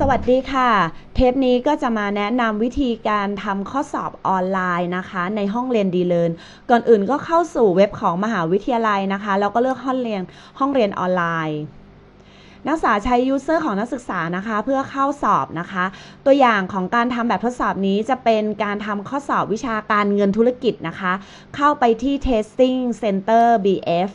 สวัสดีค่ะ เทปนี้ก็จะมาแนะนำวิธีการทำข้อสอบออนไลน์นะคะ ในห้องเรียนดีเลินก่อนอื่นก็เข้าสู่เว็บของมหาวิทยาลัยนะคะ แล้วก็เลือกห้องเรียนห้องเรียนออนไลน์ นักศึกษาใช้ยูเซอร์ของนักศึกษานะคะ เพื่อเข้าสอบนะคะ ตัวอย่างของการทำแบบทดสอบนี้จะเป็นการทำข้อสอบวิชาการเงินธุรกิจนะคะ เข้าไปที่ testing center bf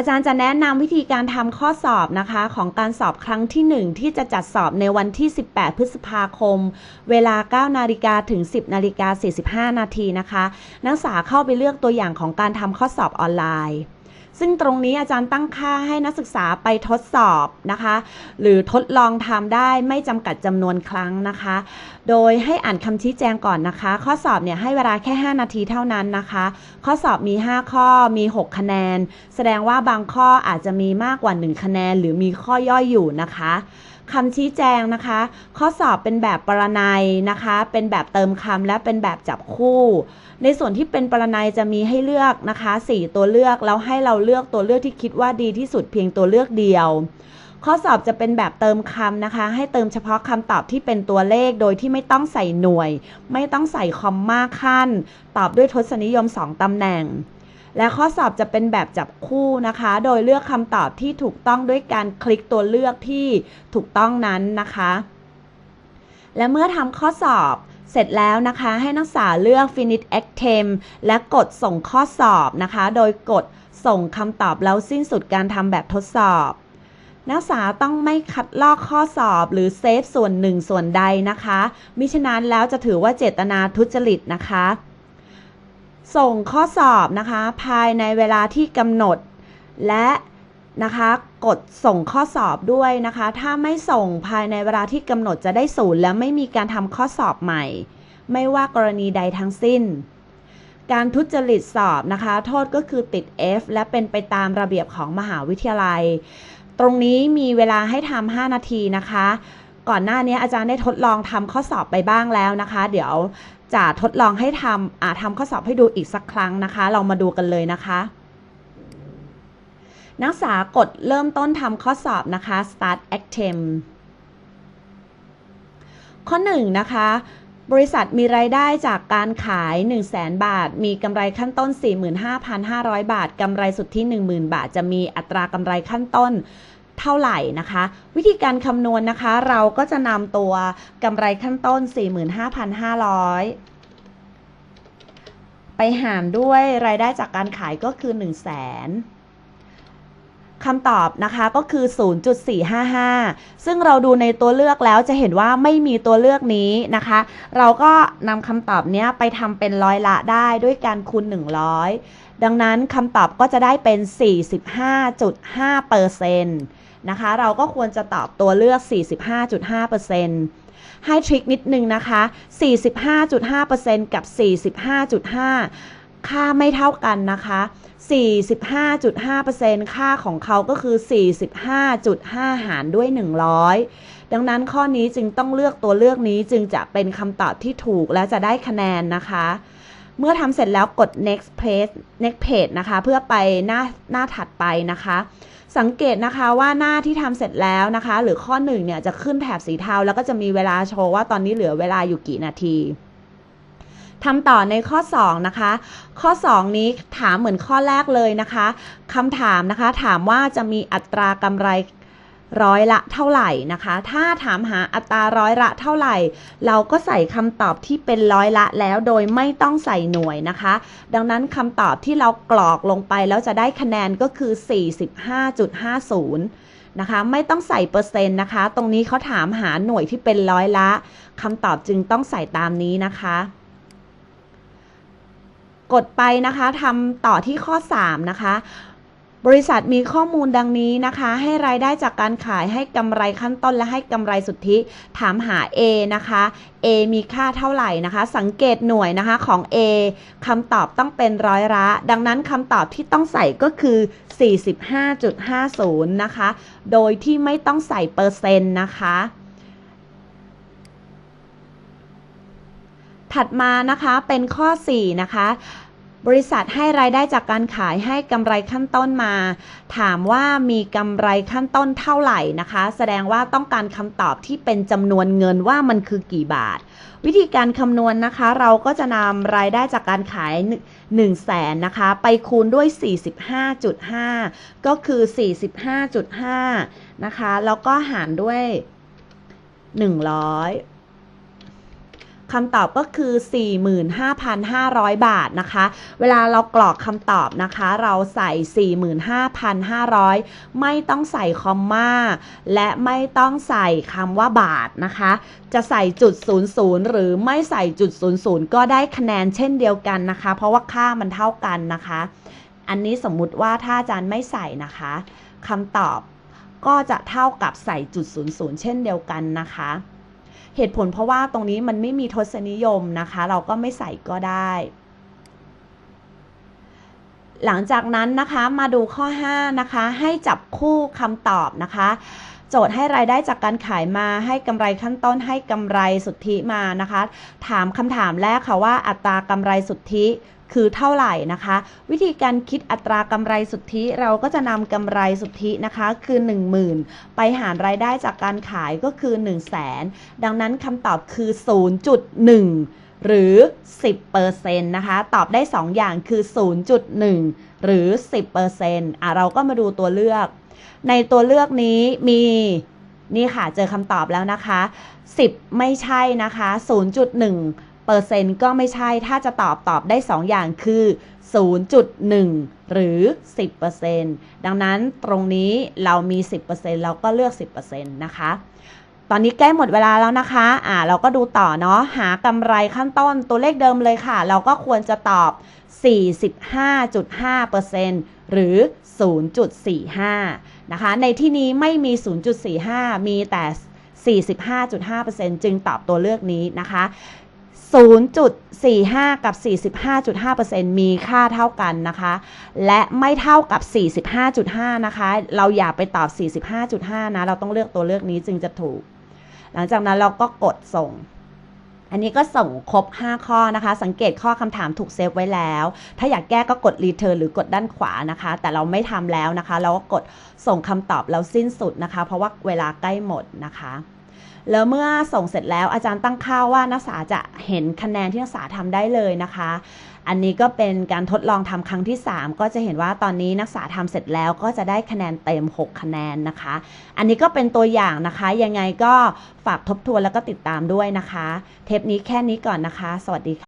อาจารย์จะแนะนำวิธีการทำข้อสอบนะคะ ของการสอบครั้งที่ 1 ที่จะจัดสอบในวันที่ 18 พฤษภาคม เวลา 9 นาฬิกาถึง 10 นาฬิกา 45 นาทีนะคะ นักศึกษาเข้าไปเลือกตัวอย่างของการทำข้อสอบออนไลน์ ซึ่งตรงนี้อาจารย์ตั้งค่าให้นักศึกษาไปทดสอบนะคะ หรือทดลองทำได้ไม่จำกัดจำนวนครั้งนะคะ โดยให้อ่านคำชี้แจงก่อนนะคะ ข้อสอบเนี่ยให้เวลาแค่ 5 นาทีเท่านั้นนะคะ ข้อสอบมี 5 ข้อมี 6 คะแนน แสดงว่าบางข้ออาจจะมีมากกว่า 1 คะแนน หรือมีข้อย่อยอยู่นะคะ คำชี้แจงนะคะ ข้อสอบเป็นแบบปรนัยนะคะ เป็นแบบเติมคำและเป็นแบบจับคู่ ในส่วนที่เป็นปรนัยจะมีให้เลือกนะคะ 4 ตัวเลือกแล้วให้เราเลือกตัวเลือกที่คิดว่าดีที่สุดเพียงตัวเลือกเดียว ข้อสอบจะเป็นแบบเติมคำนะคะ ให้เติมเฉพาะคำตอบที่เป็นตัวเลขโดยที่ไม่ต้องใส่หน่วย ไม่ต้องใส่คอมมาขั้น ตอบด้วยทศนิยม 2ตำแหน่ง และข้อสอบจะเป็นแบบจับคู่นะคะ โดยเลือกคำตอบที่ถูกต้องด้วยการคลิกตัวเลือกที่ถูกต้องนั้นนะคะ และเมื่อทำข้อสอบเสร็จแล้วนะคะให้นักศึกษาเลือก finish attempt และกดส่งข้อสอบนะคะ โดยกดส่งคำตอบแล้วสิ้นสุดการทำแบบทดสอบ นักศึกษาต้องไม่คัดลอกข้อสอบหรือเซฟส่วนหนึ่งส่วนใดนะคะ มิฉะนั้นแล้วจะถือว่าเจตนาทุจริตนะคะ ส่งข้อสอบนะคะ ภายในเวลาที่กำหนด และนะคะกดส่งข้อสอบด้วยนะคะ ถ้าไม่ส่งภายในเวลาที่กำหนดจะได้ศูนย์และไม่มีการทำข้อสอบใหม่ ไม่ว่ากรณีใดทั้งสิ้น การทุจริตสอบนะคะ โทษก็คือติด F และเป็นไปตามระเบียบของมหาวิทยาลัย ตรงนี้มีเวลาให้ทำ5นาทีนะคะ ก่อนหน้านี้อาจารย์ได้ทดลองทำข้อสอบไปบ้างแล้วนะคะ เดี๋ยวจะทดลองให้ทำอ่าทำข้อสอบให้ดูอีกสักครั้งนะคะเรามาดูกันเลยนะคะ นักศึกษากดเริ่มต้นทำข้อสอบนะคะ start attempt ข้อ 1 นะคะ บริษัทมีรายได้จากการขาย 1 0 0 0 0แบาท มีกำไรขั้นต้น 45,500 บาท กำไรสุทธิ 10,000 บาท จะมีอัตรากำไรขั้นต้น เท่าไหร่นะคะ วิธีการคำนวณนะคะ เราก็จะนำตัวกำไรขั้นต้น 45,500 ไปหารด้วยรายได้จากการขายก็คือ 1 0 0 0 0แสนคำตอบนะคะก็คือ 0.455 ซึ่งเราดูในตัวเลือกแล้วจะเห็นว่าไม่มีตัวเลือกนี้นะคะ เราก็นำคำตอบนี้ไปทำเป็นร้อยละได้ด้วยการคูณ 100 ดังนั้นคำตอบก็จะได้เป็น 45.5เปอร์เซ็นต์ นะคะ เราก็ควรจะตอบตัวเลือก 45.5เปอร์เซ็นต์ให้ทริคนิดนึงนะคะ 45.5%กับ 45.5 ค่าไม่เท่ากันนะคะ 45.5%ค่าของเขาก็คือ 45.5 หารด้วย 100ดังนั้นข้อนี้จึงต้องเลือกตัวเลือกนี้จึงจะเป็นคำตอบที่ถูกและจะได้คะแนนนะคะ เมื่อทำเสร็จแล้วกด next page next page นะคะ เพื่อไปหน้าหน้าถัดไปนะคะ สังเกตนะคะว่าหน้าที่ทำเสร็จแล้วนะคะ หรือข้อ1เนี่ยจะขึ้นแถบสีเทาแล้วก็จะมีเวลาโชว์ว่าตอนนี้เหลือเวลาอยู่กี่นาทีทำต่อในข้อ 2 นะคะ ข้อ 2 นี้ถามเหมือนข้อแรกเลยนะคะคำถามนะคะ ถามว่าจะมีอัตรากำไร ร้อยละเท่าไหร่นะคะ ถ้าถามหาอัตราร้อยละเท่าไหร่ เราก็ใส่คำตอบที่เป็นร้อยละแล้วโดยไม่ต้องใส่หน่วยนะคะ ดังนั้นคำตอบที่เรากรอกลงไปแล้วจะได้คะแนนก็คือ 45.50นะคะไม่ต้องใส่เปอร์เซ็นต์นะคะ ตรงนี้เขาถามหาหน่วยที่เป็นร้อยละคำตอบจึงต้องใส่ตามนี้นะคะ กดไปนะคะทำต่อที่ข้อ 3 นะคะ บริษัทมีข้อมูลดังนี้นะคะ ให้รายได้จากการขายให้กำไรขั้นต้นและให้กำไรสุทธิ ถามหา A นะคะ A มีค่าเท่าไหร่นะคะ สังเกตหน่วยนะคะของ A คำตอบต้องเป็นร้อยละ ดังนั้นคำตอบที่ต้องใส่ก็คือ 45.50 นะคะ โดยที่ไม่ต้องใส่เปอร์เซ็นต์นะคะถัดมานะคะเป็นข้อ 4 นะคะ บริษัทให้รายได้จากการขายให้กำไรขั้นต้นมา ถามว่ามีกำไรขั้นต้นเท่าไหร่นะคะ แสดงว่าต้องการคำตอบที่เป็นจำนวนเงินว่ามันคือกี่บาท วิธีการคำนวณนะคะ เราก็จะนำรายได้จากการขาย1 0แสนนะคะ ไปคูณด้วย 45.5 ก็คือ 45.5 นะคะ แล้วก็หารด้วย 100 คำตอบก็คือ 45,500 บาทนะคะ เวลาเรากรอกคำตอบนะคะ เราใส่ 45,500 ไม่ต้องใส่คอมมาและไม่ต้องใส่คำว่าบาทนะคะ จะใส่จุด00หรือไม่ใส่จุด00ก็ได้คะแนนเช่นเดียวกันนะคะ เพราะว่าค่ามันเท่ากันนะคะ อันนี้สมมุติว่าถ้าอาจารย์ไม่ใส่นะคะคำตอบก็จะเท่ากับใส่จุด00เช่นเดียวกันนะคะ เหตุผลเพราะว่าตรงนี้มันไม่มีทศนิยมนะคะ เราก็ไม่ใส่ก็ได้ หลังจากนั้นนะคะมาดูข้อ 5 นะคะ ให้จับคู่คำตอบนะคะโจทย์ให้รายได้จากการขายมาให้กำไรขั้นต้นให้กำไรสุทธิมานะคะ ถามคำถามแรกค่ะว่าอัตรากำไรสุทธิ คือเท่าไหร่นะคะ วิธีการคิดอัตรากำไรสุทธิเราก็จะนำกำไรสุทธินะคะคือ 10,000 ไปหารรายได้จากการขายก็คือ 1 0 0 0 0แดังนั้นคำตอบคือ 0.1หรือ 10%นะคะ ตอบได้ 2 อย่างคือ 0.1 หรือ 10%อะเราก็มาดูตัวเลือก ในตัวเลือกนี้มีนี่ค่ะ เจอคำตอบแล้วนะคะ 10 ไม่ใช่นะคะ 0.1 เปอร์เซ็นต์ก็ไม่ใช่ถ้าจะตอบตอบได้ 2 อย่างคือ 0.1 หรือ 10%ดังนั้นตรงนี้เรามี 10%เราก็เลือก 10%นะคะ ตอนนี้ใกล้หมดเวลาแล้วนะคะ อ่า เราก็ดูต่อเนาะ หากำไรขั้นต้นตัวเลขเดิมเลยค่ะ เราก็ควรจะตอบ 45.5%หรือ 0.45 นะคะ ในที่นี้ไม่มี 0.45 มีแต่45.5%จึงตอบตัวเลือกนี้นะคะ 0.45 กับ 45.5%มีค่าเท่ากันนะคะ และไม่เท่ากับ 45.5 นะคะ เราอย่าไปตอบ 45.5 นะ เราต้องเลือกตัวเลือกนี้จึงจะถูก หลังจากนั้นเราก็กดส่ง อันนี้ก็ส่งครบ 5 ข้อนะคะ สังเกตข้อคำถามถูกเซฟไว้แล้ว ถ้าอยากแก้ก็กด return หรือกดด้านขวานะคะ แต่เราไม่ทำแล้วนะคะ เราก็กดส่งคำตอบแล้วสิ้นสุดนะคะ เพราะว่าเวลาใกล้หมดนะคะ แล้วเมื่อส่งเสร็จแล้วอาจารย์ตั้งค่าว่านักศึกษาจะเห็นคะแนนที่นักศึกษาทำได้เลยนะคะ อันนี้ก็เป็นการทดลองทำครั้งที่ 3 ก็จะเห็นว่าตอนนี้นักศึกษาทำเสร็จแล้วก็จะได้คะแนนเต็ม 6 คะแนนนะคะ อันนี้ก็เป็นตัวอย่างนะคะ ยังไงก็ฝากทบทวนแล้วก็ติดตามด้วยนะคะ เทปนี้แค่นี้ก่อนนะคะ สวัสดีค่ะ